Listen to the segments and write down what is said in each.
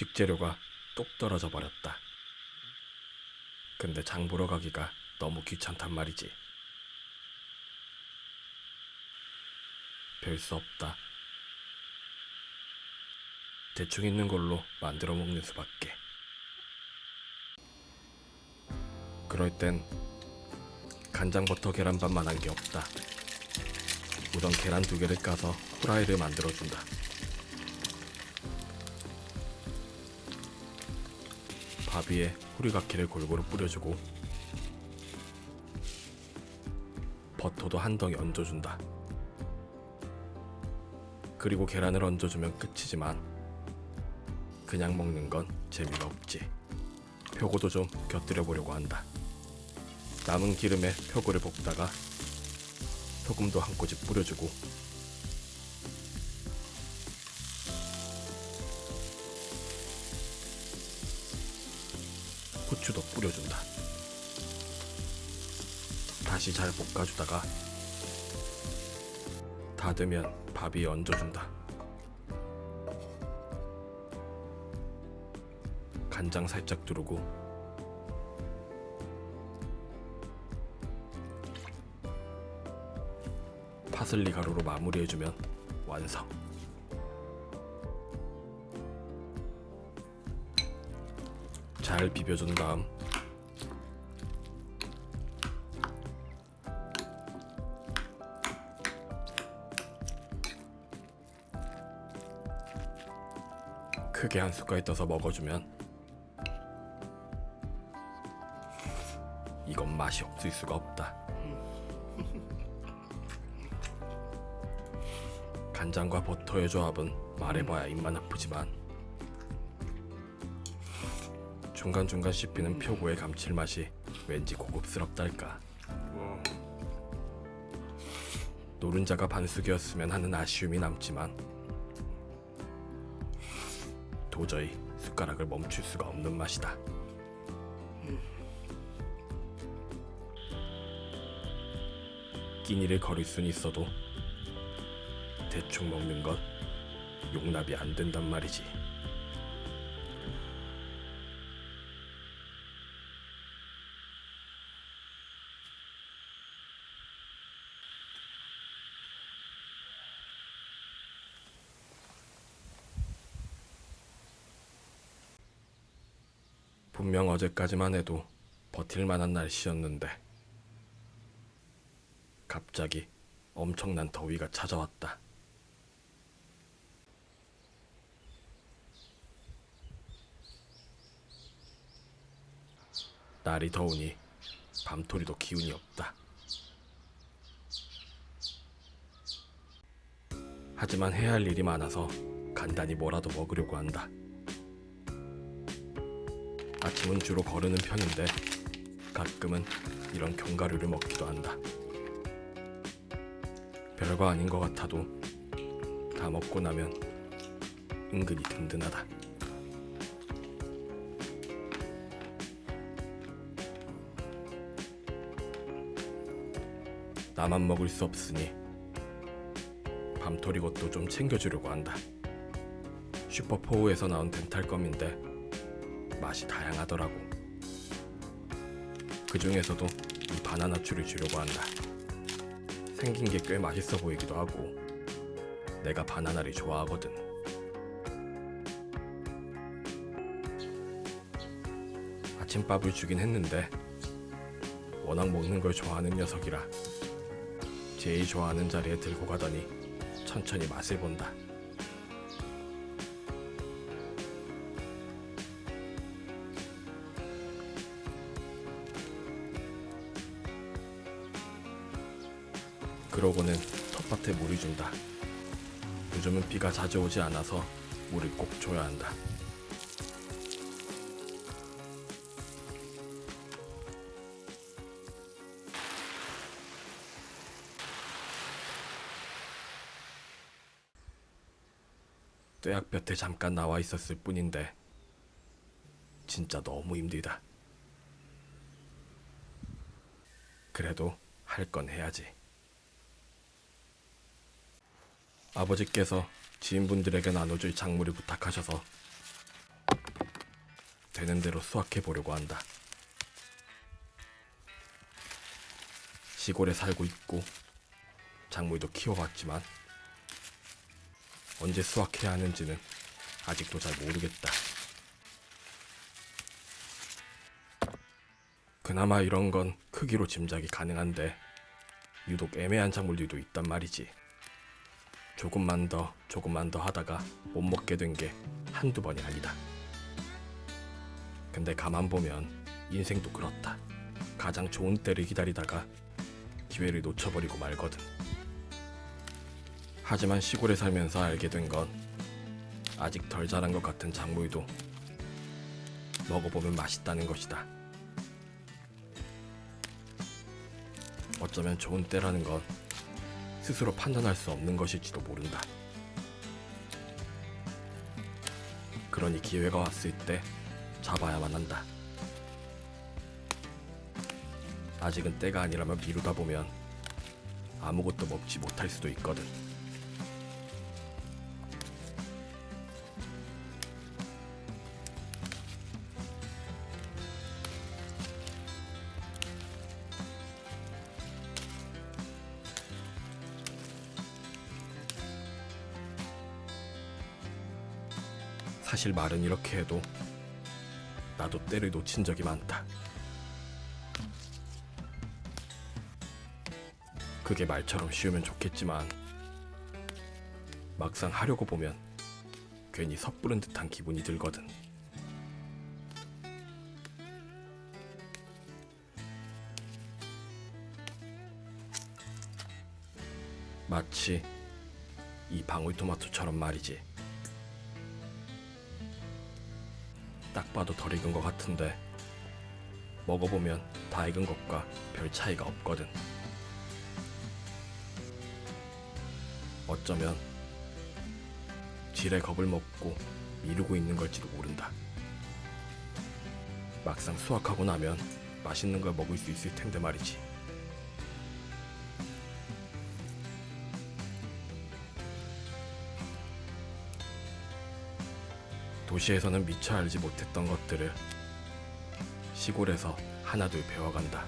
식재료가 뚝 떨어져 버렸다. 근데 장 보러 가기가 너무 귀찮단 말이지. 별 수 없다. 대충 있는 걸로 만들어 먹는 수밖에. 그럴 땐 간장 버터 계란밥만 한 게 없다. 우선 계란 두 개를 까서 후라이를 만들어 준다. 밥 위에 후리가키를 골고루 뿌려주고 버터도 한 덩이 얹어준다. 그리고 계란을 얹어주면 끝이지만 그냥 먹는 건 재미가 없지. 표고도 좀 곁들여 보려고 한다. 남은 기름에 표고를 볶다가 소금도 한 꼬집 뿌려주고 후추도 뿌려준다. 다시 잘 볶아주다가 닫으면 밥 위에 얹어준다. 간장 살짝 두르고 파슬리 가루로 마무리해주면 완성. 잘 비벼준 다음 크게 한 숟갈 떠서 먹어주면 이건 맛이 없을 수가 없다. 간장과 버터의 조합은 말해봐야 입만 아프지만 중간중간 씹히는 표고의 감칠맛이 왠지 고급스럽달까. 노른자가 반숙이었으면 하는 아쉬움이 남지만 도저히 숟가락을 멈출 수가 없는 맛이다. 끼니를 거릴 순 있어도 대충 먹는 건 용납이 안 된단 말이지. 분명 어제까지만 해도 버틸 만한 날씨였는데 갑자기 엄청난 더위가 찾아왔다. 날이 더우니 밤토리도 기운이 없다. 하지만 해야 할 일이 많아서 간단히 뭐라도 먹으려고 한다. 아침은 주로 거르는 편인데 가끔은 이런 견과류를 먹기도 한다. 별거 아닌 것 같아도 다 먹고 나면 은근히 든든하다. 나만 먹을 수 없으니 밤토리 것도 좀 챙겨주려고 한다. 슈퍼포우에서 나온 덴탈껌인데 맛이 다양하더라고. 그 중에서도 이 바나나 추를 주려고 한다. 생긴 게 꽤 맛있어 보이기도 하고 내가 바나나를 좋아하거든. 아침밥을 주긴 했는데 워낙 먹는 걸 좋아하는 녀석이라 제일 좋아하는 자리에 들고 가더니 천천히 맛을 본다. 그러고는 텃밭에 물을 준다. 요즘은 비가 자주 오지 않아서 물을 꼭 줘야 한다. 뙤약볕에 잠깐 나와 있었을 뿐인데 진짜 너무 힘들다. 그래도 할 건 해야지. 아버지께서 지인분들에게 나눠줄 작물을 부탁하셔서 되는 대로 수확해 보려고 한다. 시골에 살고 있고 작물도 키워봤지만 언제 수확해야 하는지는 아직도 잘 모르겠다. 그나마 이런 건 크기로 짐작이 가능한데 유독 애매한 작물들도 있단 말이지. 조금만 더, 조금만 더 하다가 못 먹게 된 게 한두 번이 아니다. 근데 가만 보면 인생도 그렇다. 가장 좋은 때를 기다리다가 기회를 놓쳐버리고 말거든. 하지만 시골에 살면서 알게 된 건 아직 덜 자란 것 같은 작물도 먹어보면 맛있다는 것이다. 어쩌면 좋은 때라는 건 스스로 판단할 수 없는 것일지도 모른다. 그러니 기회가 왔을 때 잡아야만 한다. 아직은 때가 아니라면 미루다 보면 아무것도 먹지 못할 수도 있거든. 사실 말은 이렇게 해도 나도 때를 놓친 적이 많다. 그게 말처럼 쉬우면 좋겠지만 막상 하려고 보면 괜히 섣부른 듯한 기분이 들거든. 마치 이 방울토마토처럼 말이지. 딱 봐도 덜 익은 것 같은데 먹어보면 다 익은 것과 별 차이가 없거든. 어쩌면 질의 겁을 먹고 미루고 있는 걸지도 모른다. 막상 수확하고 나면 맛있는 걸 먹을 수 있을 텐데 말이지. 도시에서는 미처 알지 못했던 것들을 시골에서 하나둘 배워간다.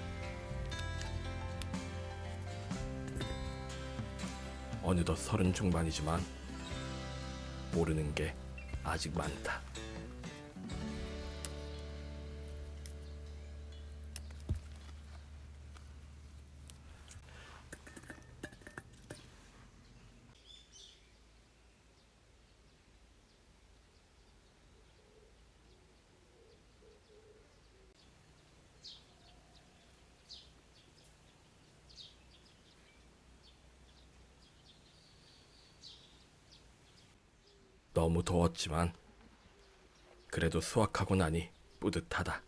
어느덧 서른 중반이지만 모르는 게 아직 많다. 너무 더웠지만 그래도 수확하고 나니 뿌듯하다.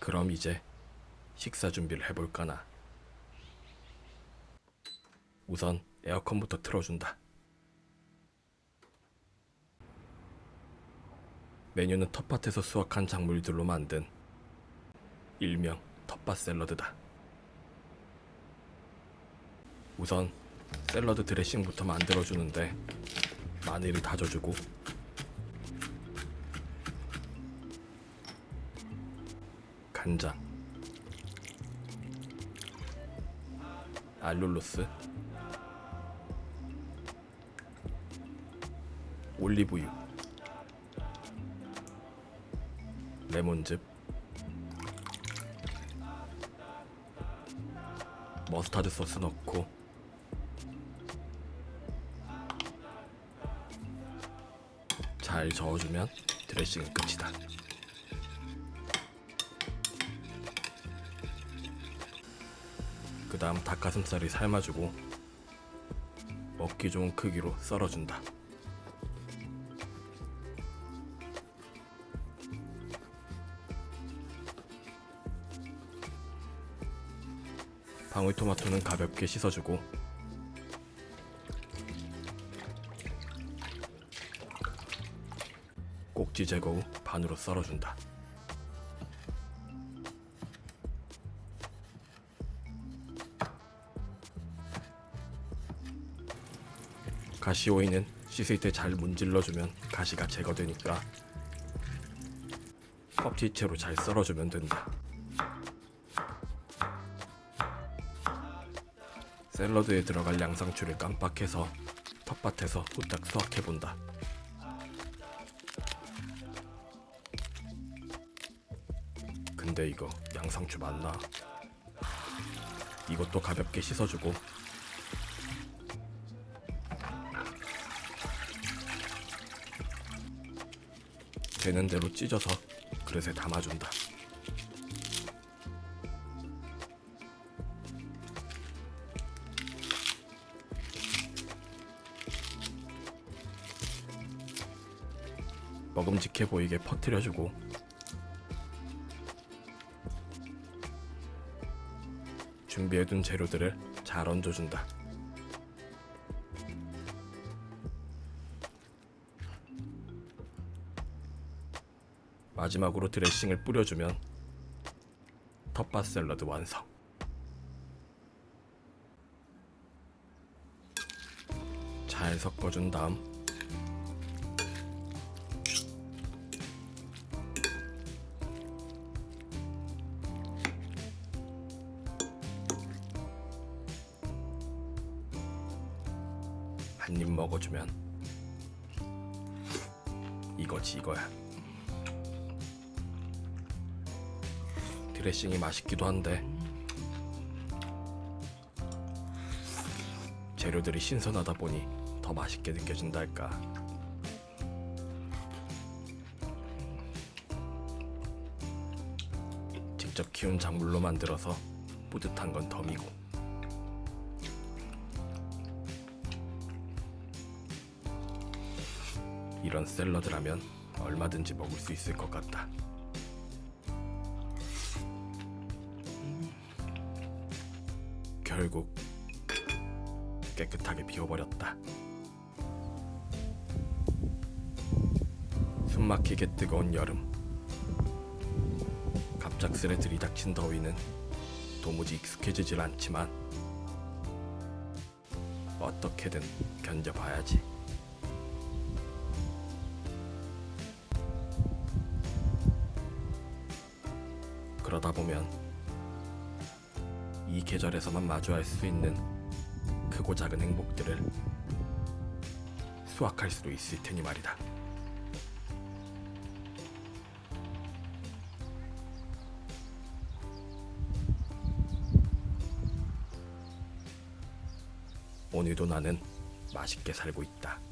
그럼 이제 식사 준비를 해볼까나. 우선 에어컨부터 틀어준다. 메뉴는 텃밭에서 수확한 작물들로 만든 일명 텃밭 샐러드다. 우선 샐러드 드레싱부터 만들어주는데 마늘을 다져주고 간장 알룰로스 올리브유 레몬즙 머스타드 소스 넣고 잘 저어주면 드레싱은 끝이다. 그 다음 닭가슴살이 삶아주고 먹기 좋은 크기로 썰어준다. 방울토마토는 가볍게 씻어주고 꼭지 제거 후 반으로 썰어준다. 가시 오이는 씻을 때 잘 문질러주면 가시가 제거되니까 껍질채로 잘 썰어주면 된다. 샐러드에 들어갈 양상추를 깜빡해서 텃밭에서 후딱 수확해 본다. 근데 이거 양상추 맞나? 이것도 가볍게 씻어주고 되는 대로 찢어서 그릇에 담아준다. 먹음직해 보이게 퍼뜨려주고 준비해둔 재료들을 잘 얹어준다. 마지막으로 드레싱을 뿌려주면 텃밭 샐러드 완성. 잘 섞어준 다음 한 입 먹어주면 이거지 이거야. 드레싱이 맛있기도 한데 재료들이 신선하다 보니 더 맛있게 느껴진달까. 직접 키운 작물로 만들어서 뿌듯한 건 덤이고. 이런 샐러드라면 얼마든지 먹을 수 있을 것 같다. 결국 깨끗하게 비워버렸다. 숨막히게 뜨거운 여름. 갑작스레 들이닥친 더위는 도무지 익숙해지질 않지만 어떻게든 견뎌봐야지. 그러다 보면 이 계절에서만 마주할 수 있는 크고 작은 행복들을 수확할 수도 있을 테니 말이다. 오늘도 나는 맛있게 살고 있다.